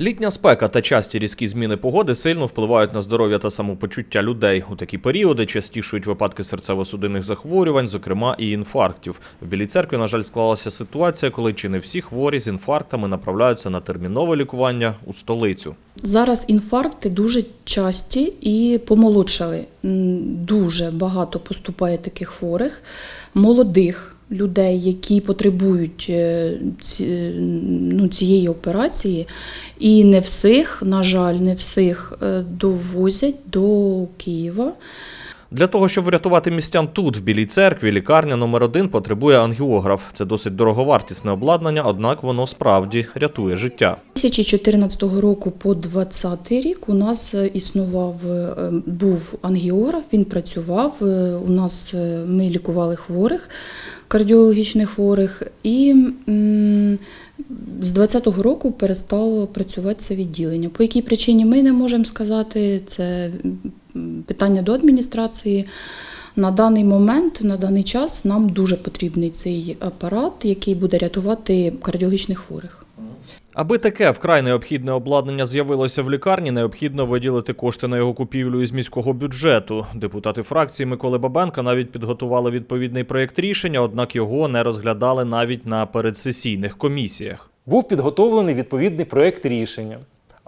Літня спека та часті різкі зміни погоди сильно впливають на здоров'я та самопочуття людей. У такі періоди частішують випадки серцево-судинних захворювань, зокрема і інфарктів. В Білій церкві, на жаль, склалася ситуація, коли чи не всі хворі з інфарктами направляються на термінове лікування у столицю. Зараз інфаркти дуже часті і помолодшали. Дуже багато поступає таких хворих, молодих людей, які потребують е, ці- ну, цієї операції. І не всіх, на жаль, не всіх е, довозять до Києва. Для того, щоб врятувати містян тут, в Білій церкві, лікарня номер один потребує ангіограф. Це досить дороговартісне обладнання, однак воно справді рятує життя. З 2014 року по 2020 рік у нас е, існував е, був ангіограф, він працював. е, У нас ми лікували хворих, кардіологічних хворих, і з 2020 року перестало працювати це відділення. По якій причині ми не можемо сказати, це питання до адміністрації. На даний момент, на даний час нам дуже потрібний цей апарат, який буде рятувати кардіологічних хворих. Аби таке вкрай необхідне обладнання з'явилося в лікарні, необхідно виділити кошти на його купівлю із міського бюджету. Депутати фракції Миколи Бабенка навіть підготували відповідний проєкт рішення, однак його не розглядали навіть на передсесійних комісіях. Був підготовлений відповідний проєкт рішення.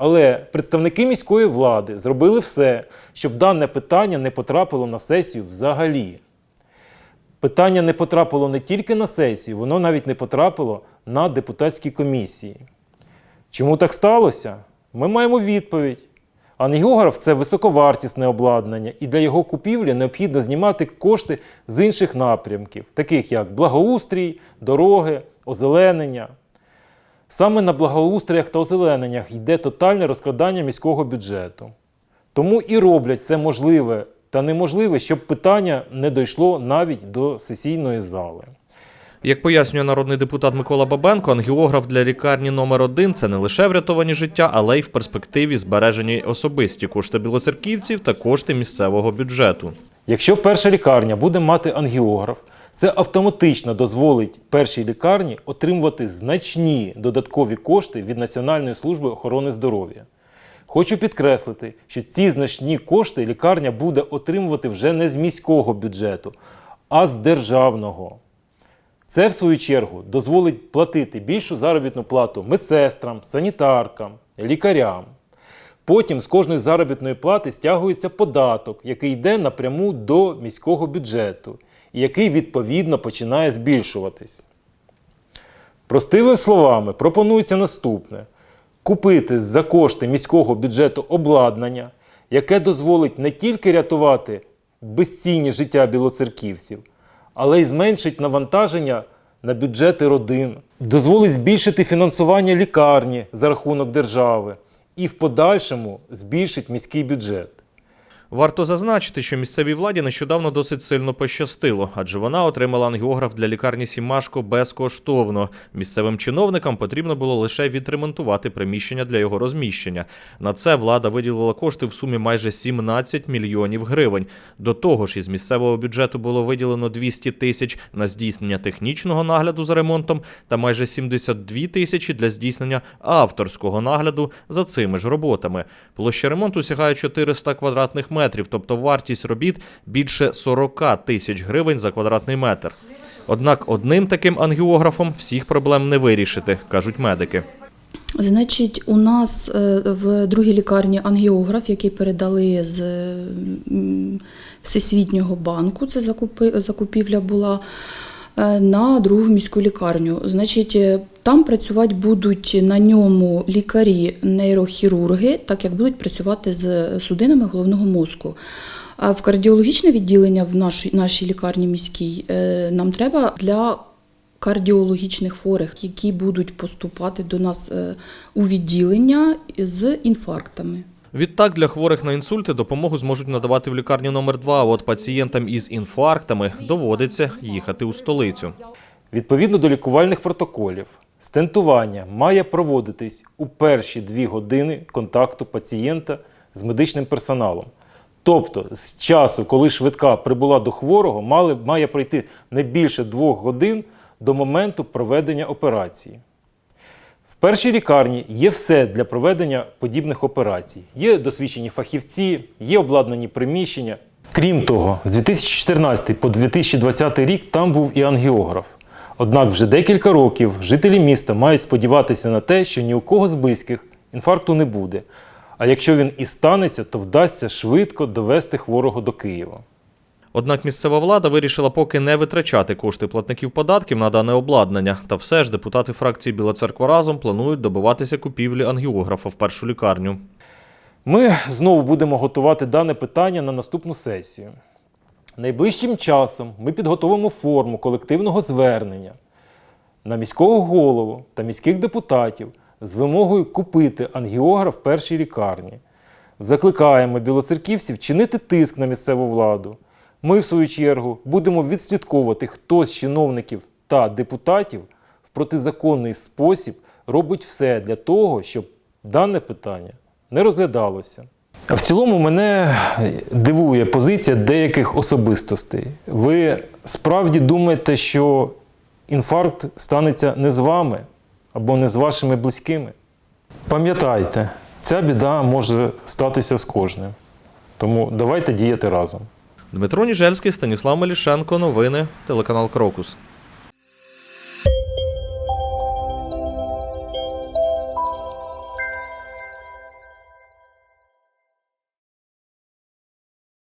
Але представники міської влади зробили все, щоб дане питання не потрапило на сесію взагалі. Питання не потрапило не тільки на сесію, воно навіть не потрапило на депутатські комісії. Чому так сталося? Ми маємо відповідь. Ангіограф це високовартісне обладнання, і для його купівлі необхідно знімати кошти з інших напрямків, таких як благоустрій, дороги, озеленення. Саме на благоустріях та озелененнях йде тотальне розкрадання міського бюджету. Тому і роблять все можливе та неможливе, щоб питання не дійшло навіть до сесійної зали. Як пояснює народний депутат Микола Бабенко, ангіограф для лікарні номер один це не лише врятовані життя, але й в перспективі збережені особисті кошти білоцерківців та кошти місцевого бюджету. Якщо перша лікарня буде мати ангіограф, це автоматично дозволить першій лікарні отримувати значні додаткові кошти від Національної служби охорони здоров'я. Хочу підкреслити, що ці значні кошти лікарня буде отримувати вже не з міського бюджету, а з державного. Це, в свою чергу, дозволить платити більшу заробітну плату медсестрам, санітаркам, лікарям. Потім з кожної заробітної плати стягується податок, який йде напряму до міського бюджету, який відповідно починає збільшуватись. Простими словами, пропонується наступне: купити за кошти міського бюджету обладнання, яке дозволить не тільки рятувати безцінні життя білоцерківців, але й зменшить навантаження на бюджети родин, дозволить збільшити фінансування лікарні за рахунок держави і в подальшому збільшить міський бюджет. Варто зазначити, що місцевій владі нещодавно досить сильно пощастило, адже вона отримала ангіограф для лікарні Сімашко безкоштовно. Місцевим чиновникам потрібно було лише відремонтувати приміщення для його розміщення. На це влада виділила кошти в сумі майже 17 мільйонів гривень. До того ж, із місцевого бюджету було виділено 200 тисяч на здійснення технічного нагляду за ремонтом та майже 72 тисячі для здійснення авторського нагляду за цими ж роботами. Площа ремонту сягає 400 квадратних метрів, тобто вартість робіт більше 40 тисяч гривень за квадратний метр. Однак одним таким ангіографом всіх проблем не вирішити, кажуть медики. Значить, у нас е, в другій лікарні ангіограф, який передали з Всесвітнього банку, це закупівля була на другу міську лікарню. Значить, е, там працювати будуть на ньому лікарі-нейрохірурги, так як будуть працювати з судинами головного мозку. А в кардіологічне відділення в нашій, нашій лікарні міській е, нам треба для кардіологічних хворих, які будуть поступати до нас е, у відділення з інфарктами. Відтак для хворих на інсульти допомогу зможуть надавати в лікарні номер 2 а от пацієнтам із інфарктами доводиться їхати у столицю. Відповідно до лікувальних протоколів, стентування має проводитись у перші дві години контакту пацієнта з медичним персоналом. Тобто, з часу, коли швидка прибула до хворого, має пройти не більше двох годин до моменту проведення операції. Першій лікарні є все для проведення подібних операцій. Є досвідчені фахівці, є обладнані приміщення. Крім того, з 2014 по 2020 рік там був і ангіограф. Однак вже декілька років жителі міста мають сподіватися на те, що ні у кого з близьких інфаркту не буде. А якщо він і станеться, то вдасться швидко довести хворого до Києва. Однак місцева влада вирішила поки не витрачати кошти платників податків на дане обладнання. Та все ж депутати фракції Біла Церква разом планують добиватися купівлі ангіографа в першу лікарню. Ми знову будемо готувати дане питання на наступну сесію. Найближчим часом ми підготовимо форму колективного звернення на міського голову та міських депутатів з вимогою купити ангіограф першій лікарні. Закликаємо білоцерківців чинити тиск на місцеву владу. Ми, в свою чергу, будемо відслідковувати, хто з чиновників та депутатів в протизаконний спосіб робить все для того, щоб дане питання не розглядалося. В цілому мене дивує позиція деяких особистостей. Ви справді думаєте, що інфаркт станеться не з вами або не з вашими близькими? Пам'ятайте, ця біда може статися з кожним. Тому давайте діяти разом. Дмитро Ніжельський, Станіслав Мелішенко. Новини. Телеканал Крокус.